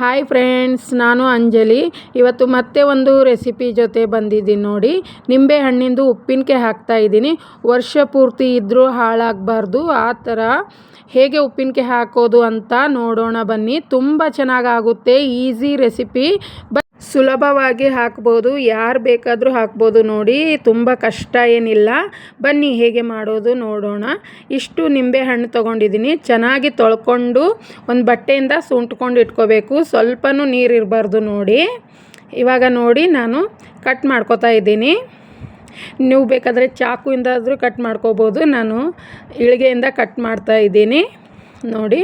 Hi friends ನಾನು ಅಂಜಲಿ. ಇವತ್ತು ಮತ್ತೆ ಒಂದು ರೆಸಿಪಿ ಜೊತೆ ಬಂದಿದ್ದೀನಿ ನೋಡಿ. ನಿಂಬೆ ಹಣ್ಣಿಂದು ಉಪ್ಪಿನಕಾಯಿ ಹಾಕ್ತಾ ಇದ್ದೀನಿ. ವರ್ಷ ಪೂರ್ತಿ ಇದ್ದರೂ ಹಾಳಾಗಬಾರ್ದು. ಆ ಥರ ಹೇಗೆ ಉಪ್ಪಿನಕಾಯಿ ಹಾಕೋದು ಅಂತ ನೋಡೋಣ ಬನ್ನಿ. ತುಂಬ ಚೆನ್ನಾಗಾಗುತ್ತೆ, ಈಸಿ ರೆಸಿಪಿ ಬ ಸುಲಭವಾಗಿ ಹಾಕ್ಬೋದು, ಯಾರು ಬೇಕಾದರೂ ಹಾಕ್ಬೋದು ನೋಡಿ, ತುಂಬ ಕಷ್ಟ ಏನಿಲ್ಲ. ಬನ್ನಿ ಹೇಗೆ ಮಾಡೋದು ನೋಡೋಣ. ಇಷ್ಟು ನಿಂಬೆ ಹಣ್ಣು ತೊಗೊಂಡಿದ್ದೀನಿ. ಚೆನ್ನಾಗಿ ತೊಳ್ಕೊಂಡು ಒಂದು ಬಟ್ಟೆಯಿಂದ ಸುಂಟ್ಕೊಂಡು ಇಟ್ಕೋಬೇಕು. ಸ್ವಲ್ಪನೂ ನೀರು ಇರಬಾರ್ದು ನೋಡಿ. ಇವಾಗ ನೋಡಿ ನಾನು ಕಟ್ ಮಾಡ್ಕೋತಾ ಇದ್ದೀನಿ. ನೀವು ಬೇಕಾದರೆ ಚಾಕುವಿಂದಾದರೂ ಕಟ್ ಮಾಡ್ಕೋಬೋದು. ನಾನು ಇಳಿಗೆಯಿಂದ ಕಟ್ ಮಾಡ್ತಾ ಇದ್ದೀನಿ. ನೋಡಿ.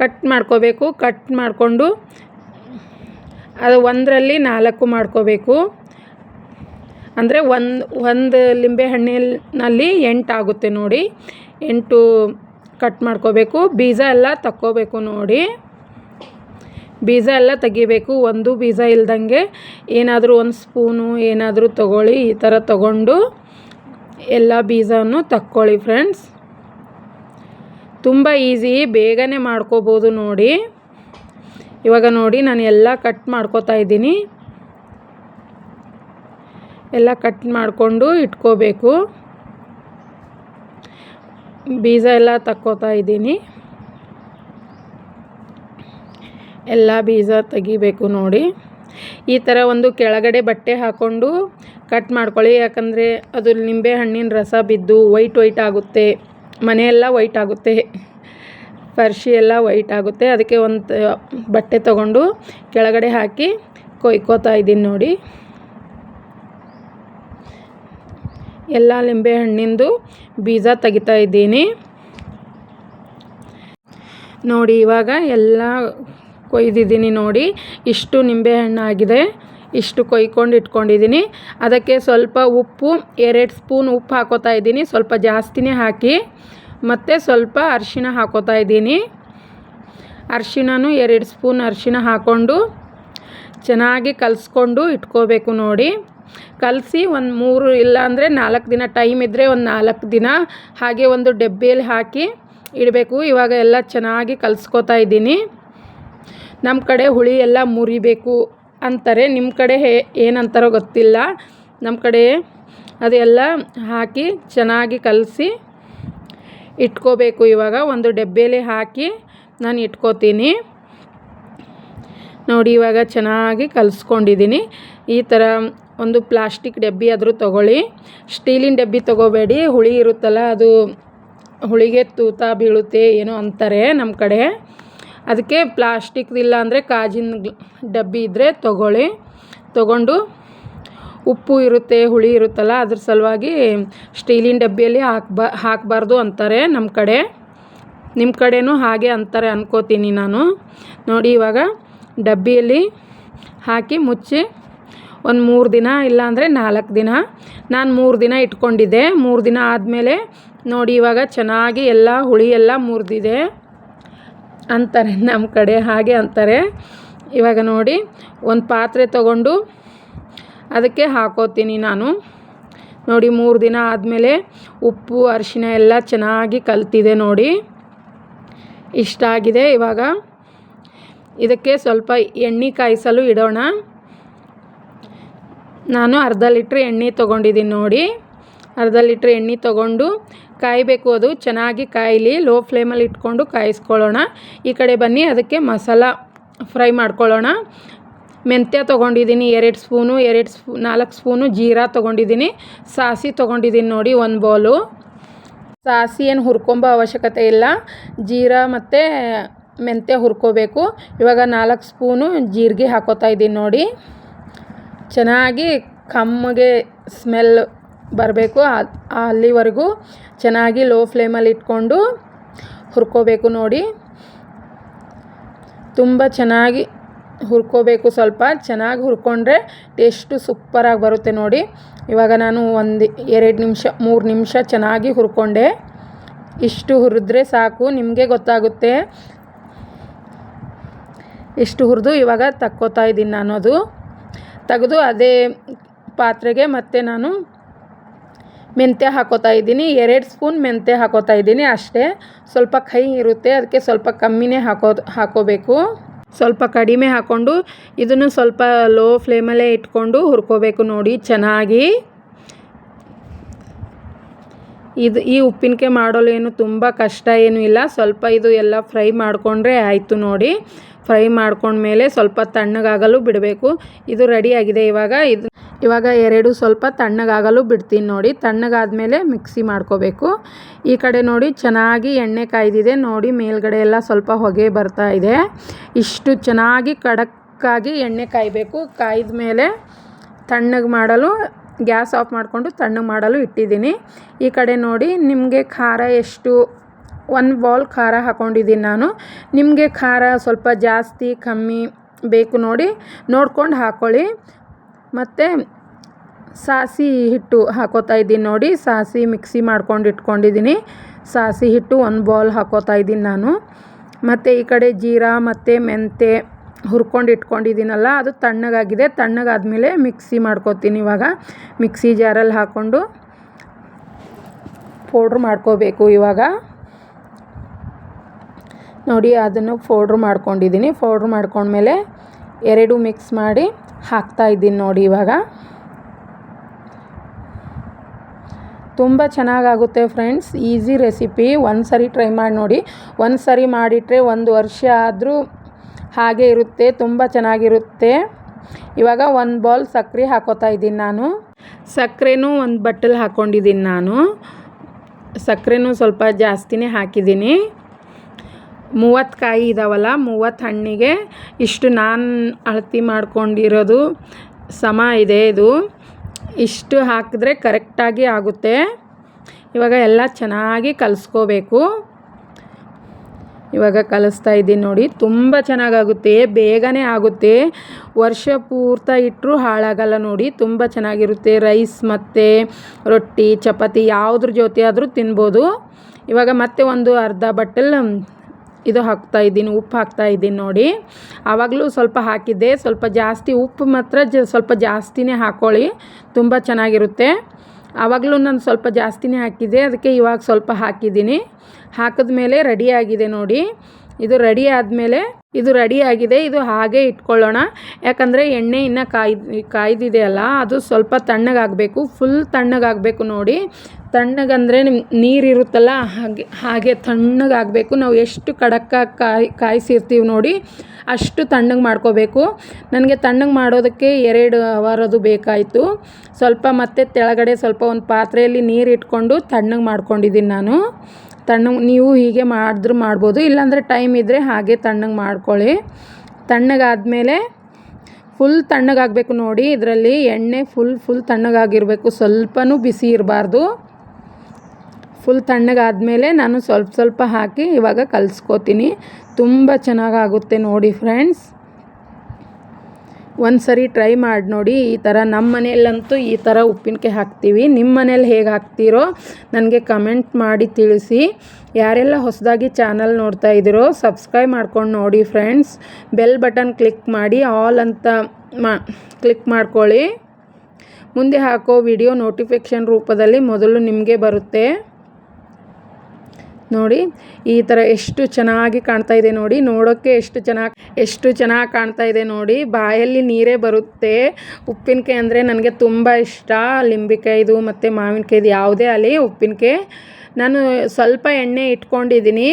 ಕಟ್ ಮಾಡ್ಕೋಬೇಕು. ಕಟ್ ಮಾಡಿಕೊಂಡು ಅದು ಒಂದರಲ್ಲಿ ನಾಲ್ಕು ಮಾಡ್ಕೋಬೇಕು. ಅಂದರೆ ಒಂದು ಒಂದು ಲಿಂಬೆ ಹಣ್ಣಿನಲ್ಲಿ ಎಂಟು ಆಗುತ್ತೆ ನೋಡಿ. ಎಂಟು ಕಟ್ ಮಾಡ್ಕೋಬೇಕು. ಬೀಜ ಎಲ್ಲ ತಕ್ಕೋಬೇಕು ನೋಡಿ. ಬೀಜ ಎಲ್ಲ ತೆಗಿಬೇಕು. ಒಂದು ಬೀಜ ಇಲ್ದಂಗೆ ಏನಾದರೂ ಒಂದು ಸ್ಪೂನು ಏನಾದರೂ ತಗೊಳ್ಳಿ, ಈ ಥರ ತಗೊಂಡು ಎಲ್ಲ ಬೀಜವನ್ನು ತಕ್ಕೊಳ್ಳಿ ಫ್ರೆಂಡ್ಸ್ ತುಂಬ ಈಸಿ ಬೇಗನೆ ಮಾಡ್ಕೋಬೋದು ನೋಡಿ. ಇವಾಗ ನೋಡಿ ನಾನು ಎಲ್ಲ ಕಟ್ ಮಾಡ್ಕೋತಾ ಇದ್ದೀನಿ. ಎಲ್ಲ ಕಟ್ ಮಾಡಿಕೊಂಡು ಇಟ್ಕೋಬೇಕು. ಬೀಜ ಎಲ್ಲ ತಕ್ಕೋತಾ ಇದ್ದೀನಿ. ಎಲ್ಲ ಬೀಜ ತೆಗಿಬೇಕು ನೋಡಿ. ಈ ಥರ ಒಂದು ಕೆಳಗಡೆ ಬಟ್ಟೆ ಹಾಕ್ಕೊಂಡು ಕಟ್ ಮಾಡ್ಕೊಳ್ಳಿ. ಯಾಕಂದರೆ ಅದು ನಿಂಬೆ ಹಣ್ಣಿನ ರಸ ಬಿದ್ದು ವೈಟ್ ವೈಟ್ ಆಗುತ್ತೆ. ಮನೆಯೆಲ್ಲ ವೈಟ್ ಆಗುತ್ತೆ. ಫರ್ಶಿ ಎಲ್ಲ ವೈಟ್ ಆಗುತ್ತೆ. ಅದಕ್ಕೆ ಒಂದು ಬಟ್ಟೆ ತಗೊಂಡು ಕೆಳಗಡೆ ಹಾಕಿ ಕೊಯ್ಕೋತಾ ಇದ್ದೀನಿ ನೋಡಿ. ಎಲ್ಲ ಲಿಂಬೆ ಹಣ್ಣಿಂದು ಬೀಜ ತೆಗಿತಾ ಇದ್ದೀನಿ. ನೋಡಿ, ಇವಾಗ ಎಲ್ಲ ಕೊಯ್ದಿದ್ದೀನಿ ನೋಡಿ. ಇಷ್ಟು ನಿಂಬೆ ಹಣ್ಣಾಗಿದೆ ಇಷ್ಟು ಕೊಯ್ಕೊಂಡು ಇಟ್ಕೊಂಡಿದ್ದೀನಿ. ಅದಕ್ಕೆ ಸ್ವಲ್ಪ ಉಪ್ಪು, ಎರಡು ಸ್ಪೂನ್ ಉಪ್ಪು ಹಾಕೋತಾ ಇದ್ದೀನಿ. ಸ್ವಲ್ಪ ಜಾಸ್ತಿನೇ ಹಾಕಿ. ಮತ್ತು ಸ್ವಲ್ಪ ಅರಿಶಿಣ ಹಾಕೋತಾ ಇದ್ದೀನಿ. ಅರಿಶಿಣನೂ ಎರಡು ಸ್ಪೂನ್ ಅರಿಶಿಣ ಹಾಕ್ಕೊಂಡು ಚೆನ್ನಾಗಿ ಕಲಿಸ್ಕೊಂಡು ಇಟ್ಕೋಬೇಕು ನೋಡಿ. ಕಲಸಿ ಒಂದು ಮೂರು ಇಲ್ಲಾಂದರೆ ನಾಲ್ಕು ದಿನ ಟೈಮ್ ಇದ್ದರೆ ಒಂದು ನಾಲ್ಕು ದಿನ ಹಾಗೆ ಒಂದು ಡಬ್ಬಿಯಲ್ಲಿ ಹಾಕಿ ಇಡಬೇಕು. ಇವಾಗ ಎಲ್ಲ ಚೆನ್ನಾಗಿ ಕಲಿಸ್ಕೋತಾ ಇದ್ದೀನಿ. ನಮ್ಮ ಕಡೆ ಹುಳಿ ಎಲ್ಲ ಮುರಿಬೇಕು ಅಂತಾರೆ. ನಿಮ್ಮ ಕಡೆ ಹೇ ಏನಂತಾರೋ ಗೊತ್ತಿಲ್ಲ. ನಮ್ಮ ಕಡೆ ಅದೆಲ್ಲ ಹಾಕಿ ಚೆನ್ನಾಗಿ ಕಲಸಿ ಇಟ್ಕೋಬೇಕು ಇವಾಗ. ಒಂದು ಡಬ್ಬೇಲಿ ಹಾಕಿ ನಾನು ಇಟ್ಕೋತೀನಿ. ನೋಡಿ, ಇವಾಗ ಚೆನ್ನಾಗಿ ಕಲಿಸ್ಕೊಂಡಿದ್ದೀನಿ. ಈ ಥರ ಒಂದು ಪ್ಲಾಸ್ಟಿಕ್ ಡಬ್ಬಿ ಆದರೂ ತೊಗೊಳ್ಳಿ. ಸ್ಟೀಲಿನ ಡಬ್ಬಿ ತೊಗೋಬೇಡಿ. ಹುಳಿ ಇರುತ್ತಲ್ಲ, ಅದು ಹುಳಿಗೆ ತೂತ ಬೀಳುತ್ತೆ ಏನೋ ಅಂತಾರೆ ನಮ್ಮ ಕಡೆ. ಅದಕ್ಕೆ ಪ್ಲಾಸ್ಟಿಕ್ದಿಲ್ಲ ಅಂದರೆ ಕಾಜಿನ ಡಬ್ಬಿ ಇದ್ದರೆ ತೊಗೊಳ್ಳಿ. ತೊಗೊಂಡು ಉಪ್ಪು ಇರುತ್ತೆ, ಹುಳಿ ಇರುತ್ತಲ್ಲ, ಅದ್ರ ಸಲುವಾಗಿ ಸ್ಟೀಲಿನ ಡಬ್ಬಿಯಲ್ಲಿ ಹಾಕ್ಬಾ ಹಾಕಬಾರ್ದು ಅಂತಾರೆ ನಮ್ಮ ಕಡೆ. ನಿಮ್ಮ ಕಡೆನೂ ಹಾಗೆ ಅಂತಾರೆ ಅನ್ಕೋತೀನಿ ನಾನು. ನೋಡಿ ಇವಾಗ ಡಬ್ಬಿಯಲ್ಲಿ ಹಾಕಿ ಮುಚ್ಚಿ ಒಂದು ಮೂರು ದಿನ, ಇಲ್ಲಾಂದರೆ ನಾಲ್ಕು ದಿನ. ನಾನು ಮೂರು ದಿನ ಇಟ್ಕೊಂಡಿದ್ದೆ. ಮೂರು ದಿನ ಆದಮೇಲೆ ನೋಡಿ ಇವಾಗ ಚೆನ್ನಾಗಿ ಎಲ್ಲ ಹುಳಿ ಎಲ್ಲ ಮುರಿದಿದೆ ಅಂತಾರೆ ನಮ್ಮ ಕಡೆ, ಹಾಗೆ ಅಂತಾರೆ. ಇವಾಗ ನೋಡಿ ಒಂದು ಪಾತ್ರೆ ತಗೊಂಡು ಅದಕ್ಕೆ ಹಾಕೋತೀನಿ ನಾನು. ನೋಡಿ, ಮೂರು ದಿನ ಆದಮೇಲೆ ಉಪ್ಪು, ಅರಿಶಿನ ಎಲ್ಲ ಚೆನ್ನಾಗಿ ಕಲ್ತಿದೆ ನೋಡಿ. ಇಷ್ಟ ಆಗಿದೆ ಇವಾಗ. ಇದಕ್ಕೆ ಸ್ವಲ್ಪ ಎಣ್ಣೆ ಕಾಯಿಸಲು ಇಡೋಣ. ನಾನು ಅರ್ಧ ಲೀಟ್ರ್ ಎಣ್ಣೆ ತೊಗೊಂಡಿದ್ದೀನಿ ನೋಡಿ. ಅರ್ಧ ಲೀಟ್ರ್ ಎಣ್ಣೆ ತೊಗೊಂಡು ಕಾಯಬೇಕು ಅದು. ಚೆನ್ನಾಗಿ ಕಾಯಲಿ, ಲೋ ಫ್ಲೇಮಲ್ಲಿ ಇಟ್ಕೊಂಡು ಕಾಯಿಸ್ಕೊಳ್ಳೋಣ. ಈ ಕಡೆ ಬನ್ನಿ, ಅದಕ್ಕೆ ಮಸಾಲ ಫ್ರೈ ಮಾಡ್ಕೊಳ್ಳೋಣ. ಮೆಂತ್ಯ ತೊಗೊಂಡಿದ್ದೀನಿ, ಎರಡು ಸ್ಪೂನು, ಎರಡು ಸ್ಪೂ, ನಾಲ್ಕು ಸ್ಪೂನು ಜೀರಾ ತೊಗೊಂಡಿದ್ದೀನಿ. ಸಾಸಿ ತೊಗೊಂಡಿದ್ದೀನಿ ನೋಡಿ, ಒಂದು ಬೌಲು. ಸಾಸಿ ಏನು ಹುರ್ಕೊಂಬೋ ಅವಶ್ಯಕತೆ ಇಲ್ಲ. ಜೀರಾ ಮತ್ತು ಮೆಂತ್ಯ ಹುರ್ಕೋಬೇಕು. ಇವಾಗ ನಾಲ್ಕು ಸ್ಪೂನು ಜೀರಿಗೆ ಹಾಕೋತಾ ಇದ್ದೀನಿ ನೋಡಿ. ಚೆನ್ನಾಗಿ ಕಮ್ಮಗೆ ಸ್ಮೆಲ್ ಬರಬೇಕು ಅಲ್ಲಿವರೆಗೂ. ಚೆನ್ನಾಗಿ ಲೋ ಫ್ಲೇಮಲ್ಲಿ ಇಟ್ಕೊಂಡು ಹುರ್ಕೋಬೇಕು ನೋಡಿ. ತುಂಬ ಚೆನ್ನಾಗಿ ಹುರ್ಕೋಬೇಕು ಸ್ವಲ್ಪ. ಚೆನ್ನಾಗಿ ಹುರ್ಕೊಂಡ್ರೆ ಟೇಸ್ಟು ಸೂಪರಾಗಿ ಬರುತ್ತೆ ನೋಡಿ. ಇವಾಗ ನಾನು ಒಂದು ಎರಡು ನಿಮಿಷ, ಮೂರು ನಿಮಿಷ ಚೆನ್ನಾಗಿ ಹುರ್ಕೊಂಡೆ. ಇಷ್ಟು ಹುರಿದ್ರೆ ಸಾಕು, ನಿಮಗೆ ಗೊತ್ತಾಗುತ್ತೆ. ಇಷ್ಟು ಹುರಿದು ಇವಾಗ ತಕ್ಕೋತಾ ಇದ್ದೀನಿ ನಾನು ಅದು ತೆಗೆದು ಅದೇ ಪಾತ್ರೆಗೆ ಮತ್ತೆ ನಾನು ಮೆಂತ್ಯ ಹಾಕೋತಾ ಇದ್ದೀನಿ. ಎರಡು ಸ್ಪೂನ್ ಮೆಂತ್ಯ ಹಾಕೋತಾ ಇದ್ದೀನಿ ಅಷ್ಟೇ. ಸ್ವಲ್ಪ ಕೈ ಇರುತ್ತೆ, ಅದಕ್ಕೆ ಸ್ವಲ್ಪ ಕಮ್ಮಿನೇ ಹಾಕೋ, ಹಾಕೋಬೇಕು. ಸ್ವಲ್ಪ ಕಡಿಮೆ ಹಾಕ್ಕೊಂಡು ಇದನ್ನು ಸ್ವಲ್ಪ ಲೋ ಫ್ಲೇಮಲ್ಲೇ ಇಟ್ಕೊಂಡು ಹುರ್ಕೋಬೇಕು ನೋಡಿ, ಚೆನ್ನಾಗಿ. ಇದು ಈ ಉಪ್ಪಿನಕಾಯಿ ಮಾಡಲು ಏನು ತುಂಬ ಕಷ್ಟ ಏನೂ ಇಲ್ಲ. ಸ್ವಲ್ಪ ಇದು ಎಲ್ಲ ಫ್ರೈ ಮಾಡಿಕೊಂಡ್ರೆ ಆಯಿತು ನೋಡಿ. ಫ್ರೈ ಮಾಡ್ಕೊಂಡ್ಮೇಲೆ ಸ್ವಲ್ಪ ತಣ್ಣಗಾಗಲು ಬಿಡಬೇಕು. ಇದು ರೆಡಿಯಾಗಿದೆ ಇವಾಗ. ಇದು ಇವಾಗ ಎರಡು ಸ್ವಲ್ಪ ತಣ್ಣಗಾಗಲು ಬಿಡ್ತೀನಿ ನೋಡಿ. ತಣ್ಣಗಾದಮೇಲೆ ಮಿಕ್ಸಿ ಮಾಡ್ಕೋಬೇಕು. ಈ ಕಡೆ ನೋಡಿ ಚೆನ್ನಾಗಿ ಎಣ್ಣೆ ಕಾಯ್ದಿದೆ. ನೋಡಿ ಮೇಲ್ಗಡೆ ಎಲ್ಲ ಸ್ವಲ್ಪ ಹೊಗೆ ಬರ್ತಾ ಇದೆ. ಇಷ್ಟು ಚೆನ್ನಾಗಿ ಕಡಕ್ಕಾಗಿ ಎಣ್ಣೆ ಕಾಯಬೇಕು. ಕಾಯ್ದ ಮೇಲೆ ತಣ್ಣಗೆ ಮಾಡಲು, ಗ್ಯಾಸ್ ಆಫ್ ಮಾಡಿಕೊಂಡು ತಣ್ಣಗೆ ಮಾಡಲು ಇಟ್ಟಿದ್ದೀನಿ. ಈ ಕಡೆ ನೋಡಿ ನಿಮಗೆ ಖಾರ ಎಷ್ಟು ಒಂದು ಬೌಲ್ ಖಾರ ಹಾಕ್ಕೊಂಡಿದ್ದೀನಿ ನಾನು. ನಿಮಗೆ ಖಾರ ಸ್ವಲ್ಪ ಜಾಸ್ತಿ, ಕಮ್ಮಿ ಬೇಕು ನೋಡಿ. ನೋಡ್ಕೊಂಡು ಹಾಕ್ಕೊಳ್ಳಿ ಮತ್ತು ಸಾಸಿ ಹಿಟ್ಟು ಹಾಕೋತಾ ಇದ್ದೀನಿ ನೋಡಿ. ಸಾಸಿ ಮಿಕ್ಸಿ ಮಾಡ್ಕೊಂಡು ಇಟ್ಕೊಂಡಿದ್ದೀನಿ. ಸಾಸಿ ಹಿಟ್ಟು ಒಂದು ಬೌಲ್ ಹಾಕೋತಾ ಇದ್ದೀನಿ ನಾನು. ಮತ್ತು ಈ ಕಡೆ ಜೀರಾ ಮತ್ತು ಮೆಂತೆ ಹುರ್ಕೊಂಡು ಇಟ್ಕೊಂಡಿದ್ದೀನಲ್ಲ, ಅದು ತಣ್ಣಗಾಗಿದೆ. ತಣ್ಣಗಾದಮೇಲೆ ಮಿಕ್ಸಿ ಮಾಡ್ಕೋತೀನಿ ಇವಾಗ. ಮಿಕ್ಸಿ ಜಾರಲ್ಲಿ ಹಾಕ್ಕೊಂಡು ಪೌಡ್ರ್ ಮಾಡ್ಕೋಬೇಕು ಇವಾಗ. ನೋಡಿ, ಅದನ್ನು ಫೌಡ್ರ್ ಮಾಡ್ಕೊಂಡಿದ್ದೀನಿ. ಫೌಡ್ರ್ ಮಾಡ್ಕೊಂಡ್ಮೇಲೆ ಎರಡು ಮಿಕ್ಸ್ ಮಾಡಿ ಹಾಕ್ತಾ ಇದ್ದೀನಿ ನೋಡಿ ಇವಾಗ. ತುಂಬ ಚೆನ್ನಾಗಾಗುತ್ತೆ ಫ್ರೆಂಡ್ಸ್ ಈಸಿ ರೆಸಿಪಿ ಒಂದು ಸರಿ ಟ್ರೈ ಮಾಡಿ ನೋಡಿ. ಒಂದು ಸರಿ ಮಾಡಿಟ್ರೆ ಒಂದು ವರ್ಷ ಆದರೂ ಹಾಗೆ ಇರುತ್ತೆ. ತುಂಬ ಚೆನ್ನಾಗಿರುತ್ತೆ. ಇವಾಗ ಒಂದು ಬೌಲ್ ಸಕ್ಕರೆ ಹಾಕೋತಾ ಇದ್ದೀನಿ ನಾನು. ಸಕ್ಕರೆನೂ ಒಂದು ಬಟ್ಟಲು ಹಾಕ್ಕೊಂಡಿದ್ದೀನಿ ನಾನು. ಸಕ್ಕರೆನೂ ಸ್ವಲ್ಪ ಜಾಸ್ತಿನೇ ಹಾಕಿದ್ದೀನಿ. ಮೂವತ್ತು ಕಾಯಿ ಇದಾವಲ್ಲ, ಮೂವತ್ತು ಹಣ್ಣಿಗೆ ಇಷ್ಟು ನಾನು ಅಳತೆ ಮಾಡ್ಕೊಂಡಿರೋದು ಸಮ ಇದೆ ಇದು. ಇಷ್ಟು ಹಾಕಿದ್ರೆ ಕರೆಕ್ಟಾಗಿ ಆಗುತ್ತೆ. ಇವಾಗ ಎಲ್ಲ ಚೆನ್ನಾಗಿ ಕಲಿಸ್ಕೋಬೇಕು. ಇವಾಗ ಕಲಿಸ್ತಾ ಇದ್ದೀನಿ ನೋಡಿ, ತುಂಬ ಚೆನ್ನಾಗಾಗುತ್ತೆ, ಬೇಗನೆ ಆಗುತ್ತೆ. ವರ್ಷ ಪೂರ್ತಿ ಇಟ್ಟರೂ ಹಾಳಾಗಲ್ಲ ನೋಡಿ, ತುಂಬ ಚೆನ್ನಾಗಿರುತ್ತೆ. ರೈಸ್ ಮತ್ತು ರೊಟ್ಟಿ, ಚಪಾತಿ, ಯಾವುದ್ರ ಜೊತೆ ಆದರೂ ತಿನ್ಬೋದು. ಇವಾಗ ಮತ್ತೆ ಒಂದು ಅರ್ಧ ಬಟ್ಟಲ್ ಇದು ಹಾಕ್ತಾ ಇದ್ದೀನಿ, ಉಪ್ಪು ಹಾಕ್ತಾ ಇದ್ದೀನಿ ನೋಡಿ. ಆವಾಗಲೂ ಸ್ವಲ್ಪ ಹಾಕಿದ್ದೆ, ಸ್ವಲ್ಪ ಜಾಸ್ತಿ ಉಪ್ಪು ಮಾತ್ರ ಜ, ಸ್ವಲ್ಪ ಜಾಸ್ತಿನೇ ಹಾಕ್ಕೊಳ್ಳಿ ತುಂಬ ಚೆನ್ನಾಗಿರುತ್ತೆ. ಆವಾಗಲೂ ನಾನು ಸ್ವಲ್ಪ ಜಾಸ್ತಿನೇ ಹಾಕಿದ್ದೆ, ಅದಕ್ಕೆ ಇವಾಗ ಸ್ವಲ್ಪ ಹಾಕಿದ್ದೀನಿ. ಹಾಕಿದ ಮೇಲೆ ರೆಡಿಯಾಗಿದೆ ನೋಡಿ. ಇದು ರೆಡಿ ಆದಮೇಲೆ ಇದು ರೆಡಿ ಆಗಿದೆ, ಇದು ಹಾಗೆ ಇಟ್ಕೊಳ್ಳೋಣ. ಯಾಕಂದರೆ ಎಣ್ಣೆ ಇನ್ನು ಕಾಯ್ದು, ಕಾಯ್ದಿದೆ ಅಲ್ಲ, ಅದು ಸ್ವಲ್ಪ ತಣ್ಣಗಾಗಬೇಕು ಫುಲ್ ತಣ್ಣಗಾಗಬೇಕು ನೋಡಿ. ತಣ್ಣಗಂದರೆ ನಿಮ್ಮ ನೀರಿರುತ್ತಲ್ಲ ಹಾಗೆ ಹಾಗೆ ತಣ್ಣಗಾಗಬೇಕು. ನಾವು ಎಷ್ಟು ಖಡಕ್ಕಾಗಿ ಕಾಯಿ, ಕಾಯಿಸಿರ್ತೀವಿ ನೋಡಿ, ಅಷ್ಟು ತಣ್ಣಗೆ ಮಾಡ್ಕೋಬೇಕು. ನನಗೆ ತಣ್ಣಗೆ ಮಾಡೋದಕ್ಕೆ ಎರಡು ಅವರ್ ಅದು ಬೇಕಾಯಿತು. ಸ್ವಲ್ಪ ಮತ್ತೆ ಕೆಳಗಡೆ ಸ್ವಲ್ಪ ಒಂದು ಪಾತ್ರೆಯಲ್ಲಿ ನೀರು ಇಟ್ಕೊಂಡು ತಣ್ಣಗೆ ಮಾಡ್ಕೊಂಡಿದ್ದೀನಿ ನಾನು. ತಣ್ಣಗೆ ನೀವು ಹೀಗೆ ಮಾಡಿದ್ರು ಮಾಡ್ಬೋದು. ಇಲ್ಲಾಂದರೆ ಟೈಮ್ ಇದ್ದರೆ ಹಾಗೆ ತಣ್ಣಗೆ ಮಾಡ್ಕೊಳ್ಳಿ. ತಣ್ಣಗಾದಮೇಲೆ ಫುಲ್ ತಣ್ಣಗಾಗಬೇಕು ನೋಡಿ. ಇದರಲ್ಲಿ ಎಣ್ಣೆ ಫುಲ್ ಫುಲ್ ತಣ್ಣಗಾಗಿರಬೇಕು. ಸ್ವಲ್ಪನೂ ಬಿಸಿ ಇರಬಾರ್ದು. ಫುಲ್ ತಣ್ಣಗಾದಮೇಲೆ ನಾನು ಸ್ವಲ್ಪ ಸ್ವಲ್ಪ ಹಾಕಿ ಇವಾಗ ಕಲಿಸ್ಕೋತೀನಿ. ತುಂಬ ಚೆನ್ನಾಗಾಗುತ್ತೆ ನೋಡಿ ಫ್ರೆಂಡ್ಸ್ ಒಂದು ಸರಿ ಟ್ರೈ ಮಾಡಿ ನೋಡಿ ಈ ಥರ ನಮ್ಮ ಮನೆಯಲ್ಲಂತೂ ಈ ಥರ ಉಪ್ಪಿನಕಾಯಿ ಹಾಕ್ತೀವಿ. ನಿಮ್ಮ ಮನೇಲಿ ಹೇಗೆ ಹಾಕ್ತೀರೋ ನನಗೆ ಕಮೆಂಟ್ ಮಾಡಿ ತಿಳಿಸಿ. ಯಾರೆಲ್ಲ ಹೊಸದಾಗಿ ಚಾನಲ್ ನೋಡ್ತಾ ಇದ್ದೀರೋ ಸಬ್ಸ್ಕ್ರೈಬ್ ಮಾಡ್ಕೊಂಡು ನೋಡಿ ಫ್ರೆಂಡ್ಸ್ ಬೆಲ್ ಬಟನ್ ಕ್ಲಿಕ್ ಮಾಡಿ ಆಲ್ ಅಂತ ಮಾ ಕ್ಲಿಕ್ ಮಾಡ್ಕೊಳ್ಳಿ. ಮುಂದೆ ಹಾಕೋ ವಿಡಿಯೋ ನೋಟಿಫಿಕೇಷನ್ ರೂಪದಲ್ಲಿ ಮೊದಲು ನಿಮಗೆ ಬರುತ್ತೆ. ನೋಡಿ, ಈ ಥರ ಎಷ್ಟು ಚೆನ್ನಾಗಿ ಕಾಣ್ತಾ ಇದೆ ನೋಡಿ. ನೋಡೋಕ್ಕೆ ಎಷ್ಟು ಚೆನ್ನಾಗಿ ಎಷ್ಟು ಚೆನ್ನಾಗಿ ಕಾಣ್ತಾ ಇದೆ ನೋಡಿ. ಬಾಯಲ್ಲಿ ನೀರೇ ಬರುತ್ತೆ. ಉಪ್ಪಿನಕಾಯಿ ಅಂದರೆ ನನಗೆ ತುಂಬ ಇಷ್ಟ. ಲಿಂಬೆಕಾಯಿದು ಮತ್ತು ಮಾವಿನಕಾಯ್ದು ಯಾವುದೇ ಅಲ್ಲಿ ಉಪ್ಪಿನಕಾಯಿ. ನಾನು ಸ್ವಲ್ಪ ಎಣ್ಣೆ ಇಟ್ಕೊಂಡಿದ್ದೀನಿ.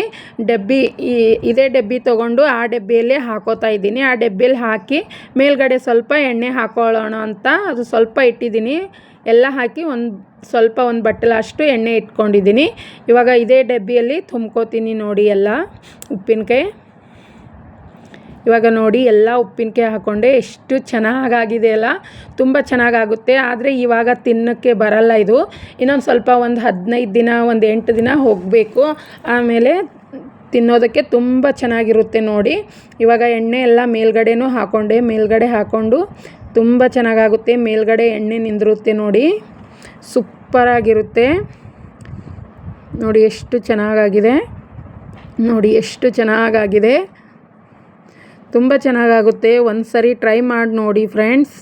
ಡಬ್ಬಿ, ಈ, ಇದೇ ಡಬ್ಬಿ ತೊಗೊಂಡು ಆ ಡಬ್ಬಿಯಲ್ಲೇ ಹಾಕೋತಾ ಇದ್ದೀನಿ. ಆ ಡಬ್ಬಿಯಲ್ಲಿ ಹಾಕಿ ಮೇಲ್ಗಡೆ ಸ್ವಲ್ಪ ಎಣ್ಣೆ ಹಾಕೊಳ್ಳೋಣ ಅಂತ ಅದು ಸ್ವಲ್ಪ ಇಟ್ಟಿದ್ದೀನಿ. ಎಲ್ಲ ಹಾಕಿ ಒಂದು ಸ್ವಲ್ಪ ಒಂದು ಬಟ್ಟಲಷ್ಟು ಎಣ್ಣೆ ಇಟ್ಕೊಂಡಿದ್ದೀನಿ. ಇವಾಗ ಇದೇ ಡಬ್ಬಿಯಲ್ಲಿ ತುಂಬ್ಕೋತೀನಿ ನೋಡಿ ಎಲ್ಲ ಉಪ್ಪಿನಕಾಯಿ. ಇವಾಗ ನೋಡಿ ಎಲ್ಲ ಉಪ್ಪಿನಕಾಯಿ ಹಾಕ್ಕೊಂಡೆ ಎಷ್ಟು ಚೆನ್ನಾಗಾಗಿದೆ ಅಲ್ಲ. ತುಂಬ ಚೆನ್ನಾಗಾಗುತ್ತೆ. ಆದರೆ ಇವಾಗ ತಿನ್ನೋಕ್ಕೆ ಬರಲ್ಲ ಇದು. ಇನ್ನೊಂದು ಸ್ವಲ್ಪ ಒಂದು ಹದಿನೈದು ದಿನ, ಒಂದು ಎಂಟು ದಿನ ಹೋಗಬೇಕು. ಆಮೇಲೆ ತಿನ್ನೋದಕ್ಕೆ ತುಂಬ ಚೆನ್ನಾಗಿರುತ್ತೆ ನೋಡಿ. ಇವಾಗ ಎಣ್ಣೆ ಎಲ್ಲ ಮೇಲ್ಗಡೆನೂ ಹಾಕ್ಕೊಂಡೆ ಮೇಲ್ಗಡೆ ಹಾಕ್ಕೊಂಡು ತುಂಬ ಚೆನ್ನಾಗಾಗುತ್ತೆ. ಮೇಲ್ಗಡೆ ಎಣ್ಣೆ ನಿಂದಿರುತ್ತೆ ನೋಡಿ. ಸೂಪರಾಗಿರುತ್ತೆ. ನೋಡಿ ಎಷ್ಟು ಚೆನ್ನಾಗಾಗಿದೆ. ನೋಡಿ ಎಷ್ಟು ಚೆನ್ನಾಗಾಗಿದೆ. ತುಂಬ ಚೆನ್ನಾಗಾಗುತ್ತೆ. ಒಂದು ಸರಿ ಟ್ರೈ ಮಾಡಿ ನೋಡಿ ಫ್ರೆಂಡ್ಸ್.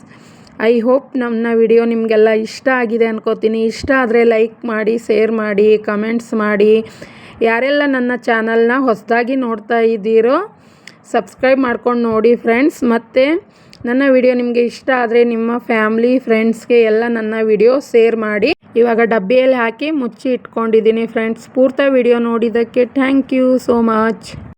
ಐ ಹೋಪ್ ನನ್ನ ವಿಡಿಯೋ ನಿಮಗೆಲ್ಲ ಇಷ್ಟ ಆಗಿದೆ ಅನ್ಕೋತೀನಿ. ಇಷ್ಟ ಆದರೆ ಲೈಕ್ ಮಾಡಿ, ಶೇರ್ ಮಾಡಿ, ಕಮೆಂಟ್ಸ್ ಮಾಡಿ. ಯಾರೆಲ್ಲ ನನ್ನ ಚಾನಲ್ನ ಹೊಸದಾಗಿ ನೋಡ್ತಾ ಇದ್ದೀರೋ, ಸಬ್ಸ್ಕ್ರೈಬ್ ಮಾಡ್ಕೊಂಡು ನೋಡಿ ಫ್ರೆಂಡ್ಸ್. ಮತ್ತು ನನ್ನ ವಿಡಿಯೋ ನಿಮಗೆ ಇಷ್ಟ ಆದರೆ ನಿಮ್ಮ ಫ್ಯಾಮ್ಲಿ ಫ್ರೆಂಡ್ಸ್ಗೆ ಎಲ್ಲ ನನ್ನ ವಿಡಿಯೋ ಶೇರ್ ಮಾಡಿ. ಇವಾಗ ಡಬ್ಬಿಯಲ್ಲಿ ಹಾಕಿ ಮುಚ್ಚಿ ಇಟ್ಕೊಂಡಿದ್ದೀನಿ ಫ್ರೆಂಡ್ಸ್ ಪೂರ್ತಿ ವಿಡಿಯೋ ನೋಡಿದ್ದಕ್ಕೆ ಥ್ಯಾಂಕ್ ಯು ಸೋ ಮಚ್